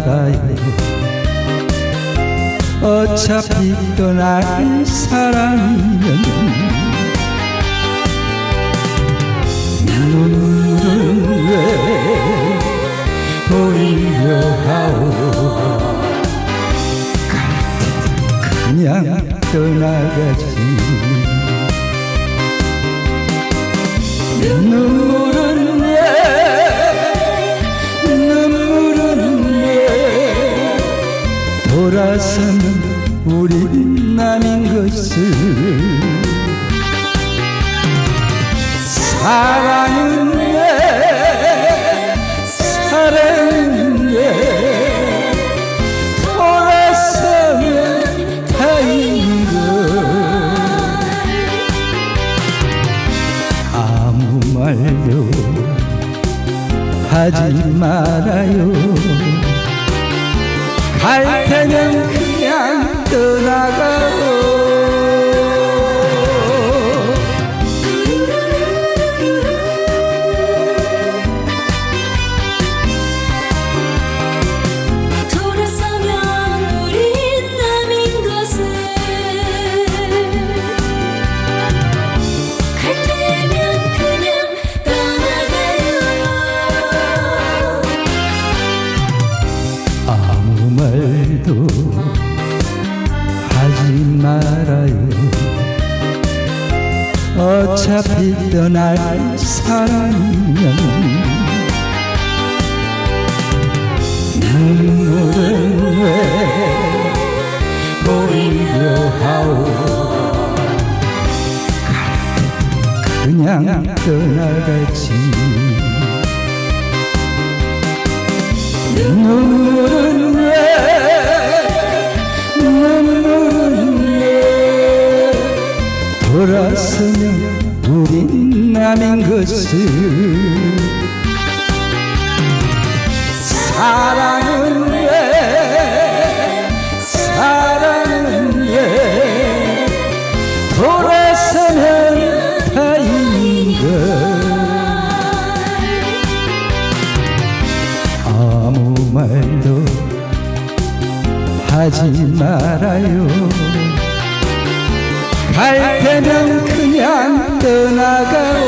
말아요 어차피 떠날 사람이면 눈물은 왜 보이려 하오. 그냥 떠나가지. 눈물은 돌아서는 우리 남인 것을. 사랑은 왜 돌아서면 다인 것 아무 말도 하지 말아요 갈 테면 그냥 떠나가 말도 하지 말아요. 어차피 떠날 사람이면 눈물은 왜 보이려 하오? 그냥 떠나가지. 눈물은 돌아서면 우린 남인 것을. 사랑은 왜? 사랑은 왜? 돌아서면 다인 것 아무 말도 하지 말아요 갈 테면 그냥 떠나가오